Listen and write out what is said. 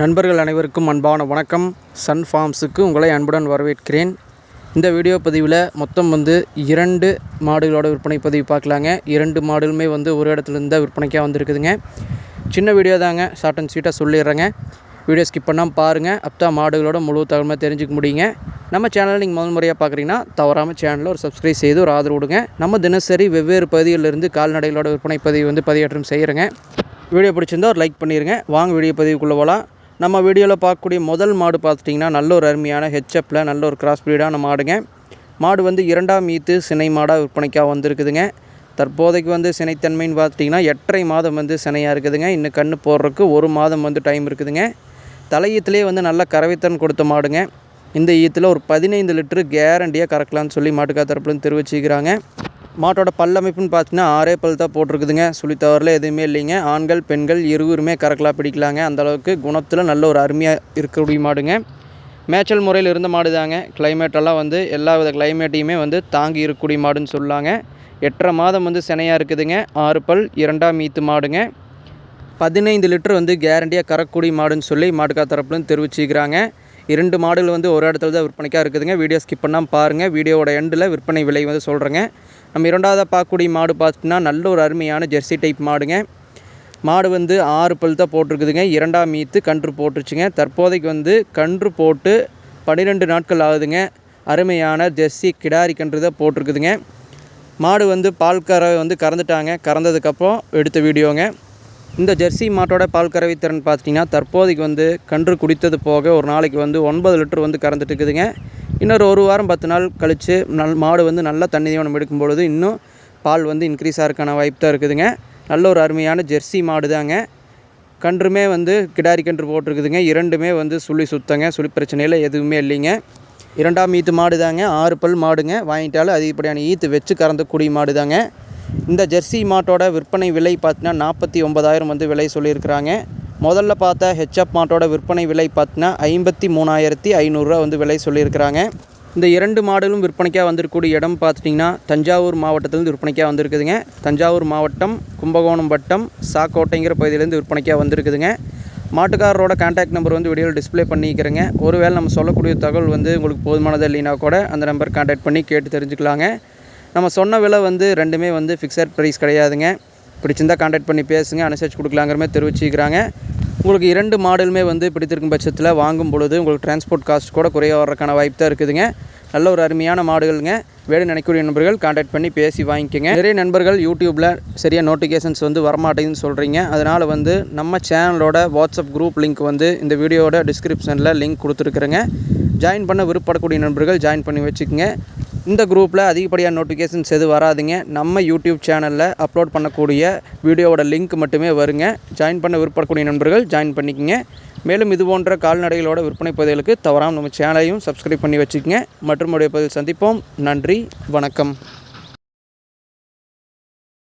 நண்பர்கள் அனைவருக்கும் அன்பான வணக்கம். சன் ஃபார்ம்ஸுக்கு உங்களை அன்புடன் வரவேற்கிறேன். இந்த வீடியோ பதிவில் மொத்தம் வந்து இரண்டு மாடுகளோட விற்பனை பதிவு பார்க்கலாங்க. இரண்டு மாடுகளுமே வந்து ஒரு இடத்துல இருந்தால் விற்பனைக்காக வந்திருக்குதுங்க. சின்ன வீடியோ தாங்க ஷார்ட் அண்ட் ஸ்வீட்டாக சொல்லிடுறேங்க. வீடியோ ஸ்கிப் பண்ணாமல் பாருங்கள் அப்போ மாடுகளோட முழு தகவலாக தெரிஞ்சுக்க முடியுங்க. நம்ம சேனலை நீங்கள் முதல் முறையாக பார்க்குறீங்கன்னா தவறாமல் சேனலில் ஒரு சப்ஸ்கிரைப் செய்து ஒரு ஆதரவு கொடுங்க நம்ம தினசரி வெவ்வேறு பகுதிகளிலிருந்து கால்நடைகளோட விற்பனை பதிவு வந்து பதிவேற்றம் செய்கிறேங்க வீடியோ பிடிச்சிருந்தா ஒரு லைக் பண்ணிடுங்க வாங்க வீடியோ பதிவுக்குள்ளே போகலாம் நம்ம வீடியோவில் பார்க்கக்கூடிய முதல் மாடு பார்த்துட்டிங்கன்னா நல்ல ஒரு அருமையான ஹெச்எப்பில் நல்ல ஒரு கிராஸ் ப்ரீடான மாடுங்க. மாடு வந்து இரண்டாம் ஈத்து சினை மாடாக விற்பனைக்காக வந்திருக்குதுங்க. தற்போதைக்கு வந்து சினைத்தன்மைன்னு பார்த்துட்டிங்கன்னா எட்டரை மாதம் வந்து சினையாக இருக்குதுங்க. இன்னும் கன்று போடுறதுக்கு ஒரு மாதம் வந்து டைம் இருக்குதுங்க. தலையீத்துலேயே வந்து நல்ல கறவைத்தன் கொடுத்த மாடுங்க. இந்த ஈத்தில் ஒரு பதினைந்து லிட்டரு கேரண்டியாக கறக்கலாம்னு சொல்லி மாட்டுக்கா தரப்புலன்னு தெரிவிச்சுக்கிறாங்க. மாட்டோட பல்லமைப்புன்னு பார்த்தீங்கன்னா ஆறே பல் தான் போட்டிருக்குதுங்க. சுழி தவறில் எதுவுமே இல்லைங்க. ஆண்கள் பெண்கள் இருவருமே கறக்கலாம் பிடிக்கலாங்க. அந்தளவுக்கு குணத்தில் நல்ல ஒரு அருமையாக இருக்கக்கூடிய மாடுங்க. மேய்ச்சல் முறையில் இருந்த மாடு தாங்க கிளைமேட்டெல்லாம் வந்து எல்லா வித கிளைமேட்டையுமே வந்து தாங்கி இருக்கக்கூடிய மாடுன்னு சொல்லாங்க. எட்டரை மாதம் வந்து சினையாக இருக்குதுங்க. ஆறு பல் இரண்டாம் மீத்து மாடுங்க. பதினைந்து லிட்டர் வந்து கேரண்டியாக கறக்கூடிய மாடுன்னு சொல்லி மாட்டுக்கா தரப்புலன்னு தெரிவிச்சுக்கிறாங்க இரண்டு மாடுகள் வந்து ஒரு இடத்துல தான் விற்பனைக்காக இருக்குதுங்க. வீடியோ ஸ்கிப் பண்ணாமல் பாருங்கள் வீடியோவோட எண்டில் விற்பனை விலை வந்து சொல்கிறேங்க நம்ம இரண்டாவதாக பார்க்கக்கூடிய மாடு பார்த்துட்டுனா நல்ல ஒரு அருமையான ஜெர்சி டைப் மாடுங்க. மாடு வந்து ஆறு பல் தான் போட்டிருக்குதுங்க. இரண்டாம் மீத்து கன்று போட்டுருச்சுங்க. தற்போதைக்கு வந்து கன்று போட்டு பன்னிரெண்டு நாட்கள் ஆகுதுங்க. அருமையான ஜெர்சி கிடாரி கன்று தான் போட்டிருக்குதுங்க. மாடு வந்து பால் கரை வந்து கறந்துட்டாங்க. கறந்ததுக்கப்புறம் எடுத்த வீடியோங்க. இந்த ஜெர்சி மாட்டோட பால் கறவை திறன் பார்த்திங்கன்னா தற்போதைக்கு வந்து கன்று குடித்தது போக ஒரு நாளைக்கு வந்து ஒன்பது லிட்டர் வந்து கறந்துட்டு இருக்குதுங்க இன்னொரு ஒரு வாரம் பத்து நாள் கழித்து நல் மாடு வந்து நல்லா தண்ணி தீவனம் எடுக்கும் பொழுது இன்னும் பால் வந்து இன்க்ரீஸ் ஆகிறதுக்கான வாய்ப்பு தான் இருக்குதுங்க. நல்ல ஒரு அருமையான ஜெர்சி மாடு தாங்க கன்றுமே வந்து கிடாரி கன்று போட்டிருக்குதுங்க. இரண்டுமே வந்து சுழி சுத்தங்க. சுழி பிரச்சனையில் எதுவுமே இல்லைங்க. இரண்டாம் ஈத்து மாடு தாங்க ஆறு பல் மாடுங்க. வாங்கிட்டாலும் அதிகப்படியான ஈத்து வச்சு கறந்தக்கூடிய மாடு தாங்க இந்த ஜெர்சி மாட்டோட விற்பனை விலை பார்த்தீங்கன்னா நாற்பத்தி ஒன்பதாயிரம் வந்து விலை சொல்லியிருக்கிறாங்க. முதல்ல பார்த்த ஹெச்அப் மாட்டோட விற்பனை விலை பார்த்தீங்கன்னா ஐம்பத்தி மூணாயிரத்தி ஐநூறுரூவா வந்து விலை சொல்லியிருக்கிறாங்க. இந்த இரண்டு மாடுகளும் விற்பனைக்காக வந்திருக்கக்கூடிய இடம் பார்த்துட்டிங்கன்னா தஞ்சாவூர் மாவட்டத்திலேருந்து விற்பனைக்காக வந்திருக்குதுங்க. தஞ்சாவூர் மாவட்டம் கும்பகோணம் வட்டம் சாக்கோட்டைங்கிற பகுதியிலேருந்து விற்பனைக்காக வந்திருக்குதுங்க. மாட்டுக்காரரோட கான்டாக்ட் நம்பர் வந்து வீடியோவில் டிஸ்பிளே பண்ணிக்கிறேங்க. ஒருவேளை நம்ம சொல்லக்கூடிய தகவல் வந்து உங்களுக்கு போதுமானது இல்லைனா கூட அந்த நம்பர் கான்டாக்ட் பண்ணி கேட்டு தெரிஞ்சுக்கலாங்க. நம்ம சொன்ன விலை வந்து ரெண்டுமே வந்து ஃபிக்ஸட் ப்ரைஸ் கிடையாதுங்க. பிடிச்சிருந்தால் காண்டாக்ட் பண்ணி பேசுங்க அனுசரிச்சு கொடுக்கலாங்கிற மாதிரி தெரிவிச்சுக்கிறாங்க. உங்களுக்கு இரண்டு மாடலுமே வந்து பிடித்திருக்கும் பட்சத்தில் வாங்கும் பொழுது உங்களுக்கு டிரான்ஸ்போர்ட் காஸ்ட் கூட குறைய வர்றதுக்கான வாய்ப்பு தான் இருக்குதுங்க. நல்ல ஒரு அருமையான மாடுகளுங்க. வேலை நினைக்கக்கூடிய நண்பர்கள் காண்டாக்ட் பண்ணி பேசி வாங்கிக்கோங்க. நிறைய நண்பர்கள் யூடியூப்பில் சரியாக நோட்டிஃபிகேஷன்ஸ் வந்து வரமாட்டேங்குதுன்னு சொல்கிறீங்க அதனால் வந்து நம்ம சேனலோட வாட்ஸ்அப் குரூப் லிங்க் வந்து இந்த வீடியோட டிஸ்கிரிப்ஷனில் லிங்க் கொடுத்துருக்குறேங்க. ஜாயின் பண்ண விருப்பப்படக்கூடிய நண்பர்கள் ஜாயின் பண்ணி வச்சுக்கோங்க. இந்த குரூப்பில் அதிகப்படியான நோட்டிஃபிகேஷன்ஸ் எதுவும் வராதுங்க. நம்ம யூடியூப் சேனலில் அப்லோட் பண்ணக்கூடிய வீடியோவோட லிங்க் மட்டுமே வருங்க. ஜாயின் பண்ண விருப்பப்படக்கூடிய நண்பர்கள் ஜாயின் பண்ணிக்கோங்க. மேலும் இது போன்ற கால்நடைகளோட விற்பனை பதிவுகளுக்கு தவறாமல் நம்ம சேனலையும் சப்ஸ்கிரைப் பண்ணி வச்சுக்கோங்க. மற்றும் உடைய பதில் சந்திப்போம். நன்றி வணக்கம்.